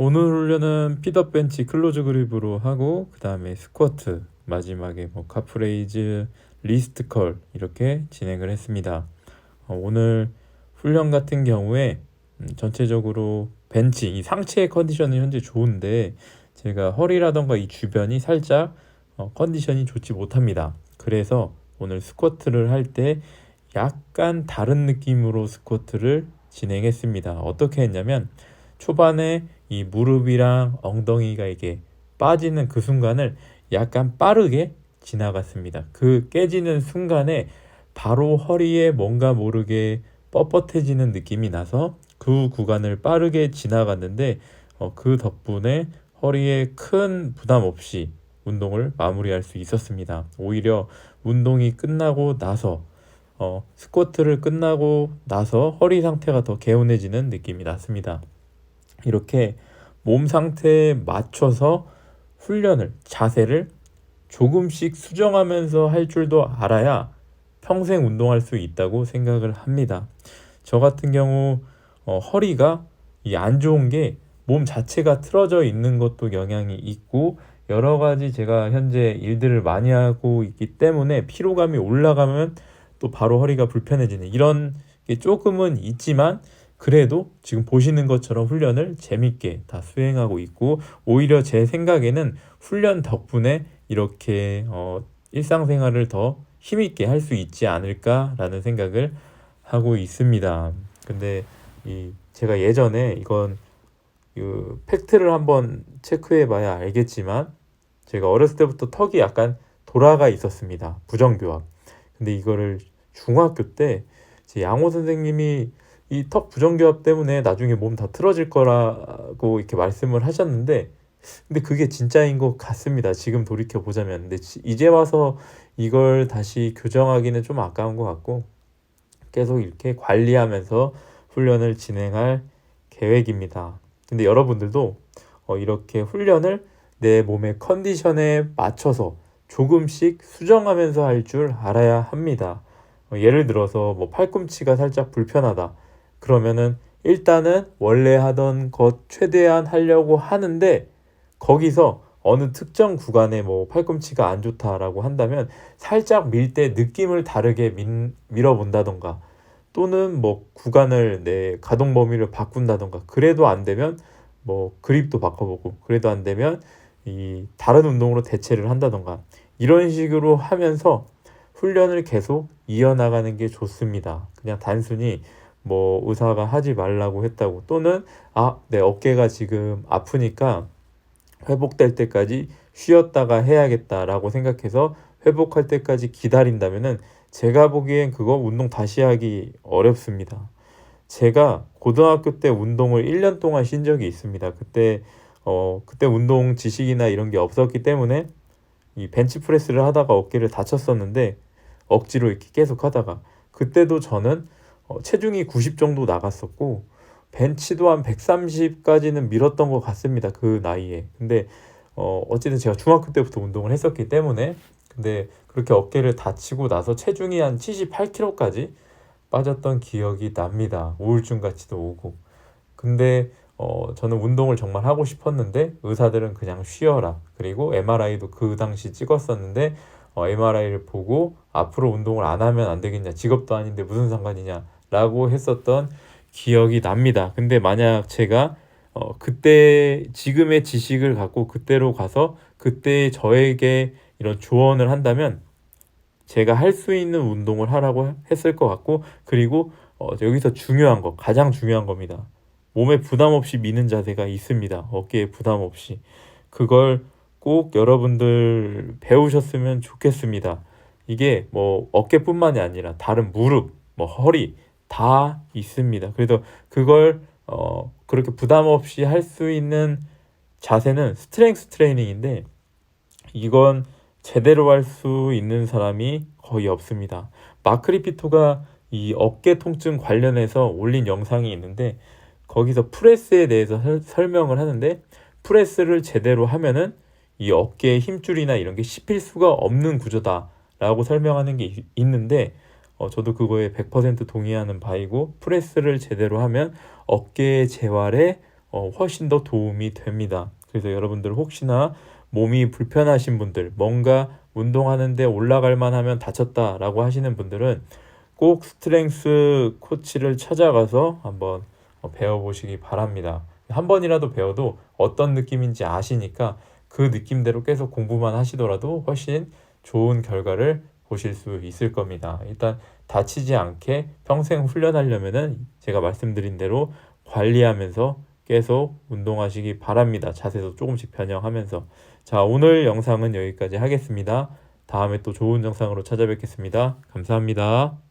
오늘 훈련은 피더 벤치 클로즈 그립으로 하고 그 다음에 스쿼트 마지막에 뭐 카프레이즈 리스트 컬 이렇게 진행을 했습니다. 어, 오늘 훈련 같은 경우에 음, 전체적으로 벤치 이 상체의 컨디션은 현재 좋은데 제가 허리라던가 이 주변이 살짝 어, 컨디션이 좋지 못합니다. 그래서 오늘 스쿼트를 할 때 약간 다른 느낌으로 스쿼트를 진행했습니다. 어떻게 했냐면 초반에 이 무릎이랑 엉덩이가 이게 빠지는 그 순간을 약간 빠르게 지나갔습니다. 그 깨지는 순간에 바로 허리에 뭔가 모르게 뻣뻣해지는 느낌이 나서 그 구간을 빠르게 지나갔는데 어, 그 덕분에 허리에 큰 부담 없이 운동을 마무리할 수 있었습니다. 오히려 운동이 끝나고 나서 어, 스쿼트를 끝나고 나서 허리 상태가 더 개운해지는 느낌이 났습니다. 이렇게 몸 상태에 맞춰서 훈련을, 자세를 조금씩 수정하면서 할 줄도 알아야 평생 운동할 수 있다고 생각을 합니다. 저 같은 경우 어, 허리가 이 안 좋은 게 몸 자체가 틀어져 있는 것도 영향이 있고 여러 가지 제가 현재 일들을 많이 하고 있기 때문에 피로감이 올라가면 또 바로 허리가 불편해지는 이런 게 조금은 있지만 그래도 지금 보시는 것처럼 훈련을 재밌게 다 수행하고 있고 오히려 제 생각에는 훈련 덕분에 이렇게 어, 일상생활을 더 힘있게 할 수 있지 않을까라는 생각을 하고 있습니다. 근데 이 제가 예전에 이건 그 팩트를 한번 체크해 봐야 알겠지만 제가 어렸을 때부터 턱이 약간 돌아가 있었습니다. 부정교합. 근데 이거를 중학교 때 제 양호 선생님이 이 턱 부정교합 때문에 나중에 몸 다 틀어질 거라고 이렇게 말씀을 하셨는데 근데 그게 진짜인 것 같습니다. 지금 돌이켜 보자면. 근데 이제 와서 이걸 다시 교정하기는 좀 아까운 것 같고 계속 이렇게 관리하면서 훈련을 진행할 계획입니다. 근데 여러분들도 어, 이렇게 훈련을 내 몸의 컨디션에 맞춰서 조금씩 수정하면서 할 줄 알아야 합니다. 어, 예를 들어서 뭐 팔꿈치가 살짝 불편하다. 그러면은 일단은 원래 하던 것 최대한 하려고 하는데 거기서 어느 특정 구간에 뭐 팔꿈치가 안 좋다라고 한다면 살짝 밀 때 느낌을 다르게 밀, 밀어본다던가 또는 뭐 구간을 내 가동 범위를 바꾼다던가 그래도 안 되면 뭐 그립도 바꿔보고 그래도 안 되면 이 다른 운동으로 대체를 한다던가 이런 식으로 하면서 훈련을 계속 이어나가는 게 좋습니다. 그냥 단순히 뭐 의사가 하지 말라고 했다고 또는 아, 내 어깨가 지금 아프니까 회복될 때까지 쉬었다가 해야겠다라고 생각해서 회복할 때까지 기다린다면은 제가 보기엔 그거 운동 다시 하기 어렵습니다. 제가 고등학교 때 운동을 1년 동안 쉰 적이 있습니다. 그때 어 그때 운동 지식이나 이런 게 없었기 때문에 이 벤치 프레스를 하다가 어깨를 다쳤었는데 억지로 이렇게 계속 하다가 그때도 저는 어, 체중이 90 정도 나갔었고 벤치도 한 130까지는 밀었던 것 같습니다. 그 나이에. 근데 어 어쨌든 제가 중학교 때부터 운동을 했었기 때문에 근데 그렇게 어깨를 다치고 나서 체중이 한 78kg까지 빠졌던 기억이 납니다. 우울증 같이도 오고. 근데 어, 저는 운동을 정말 하고 싶었는데 의사들은 그냥 쉬어라. 그리고 MRI도 그 당시 찍었었는데 어, MRI를 보고 앞으로 운동을 안 하면 안 되겠냐. 직업도 아닌데 무슨 상관이냐 라고 했었던 기억이 납니다. 근데 만약 제가 어, 그때 지금의 지식을 갖고 그때로 가서 그때 저에게 이런 조언을 한다면 제가 할 수 있는 운동을 하라고 했을 것 같고 그리고 어, 여기서 중요한 거 가장 중요한 겁니다. 몸에 부담 없이 미는 자세가 있습니다. 어깨에 부담 없이 그걸 꼭 여러분들 배우셨으면 좋겠습니다. 이게 뭐 어깨뿐만이 아니라 다른 무릎, 뭐 허리 다 있습니다. 그래서 그걸 어 그렇게 부담 없이 할 수 있는 자세는 스트렝스 트레이닝인데 이건 제대로 할 수 있는 사람이 거의 없습니다. 마크 리피토가 이 어깨 통증 관련해서 올린 영상이 있는데 거기서 프레스에 대해서 설, 설명을 하는데 프레스를 제대로 하면은 이 어깨의 힘줄이나 이런 게 씹힐 수가 없는 구조다라고 설명하는 게 있, 있는데 어, 저도 그거에 100% 동의하는 바이고 프레스를 제대로 하면 어깨의 재활에 어, 훨씬 더 도움이 됩니다. 그래서 여러분들 혹시나 몸이 불편하신 분들, 뭔가 운동하는데 올라갈 만하면 다쳤다라고 하시는 분들은 꼭 스트렝스 코치를 찾아가서 한번 어, 배워보시기 바랍니다. 한 번이라도 배워도 어떤 느낌인지 아시니까 그 느낌대로 계속 공부만 하시더라도 훨씬 좋은 결과를 보실 수 있을 겁니다. 일단 다치지 않게 평생 훈련하려면은 제가 말씀드린 대로 관리하면서 계속 운동하시기 바랍니다. 자세도 조금씩 변형하면서. 자, 오늘 영상은 여기까지 하겠습니다. 다음에 또 좋은 영상으로 찾아뵙겠습니다. 감사합니다.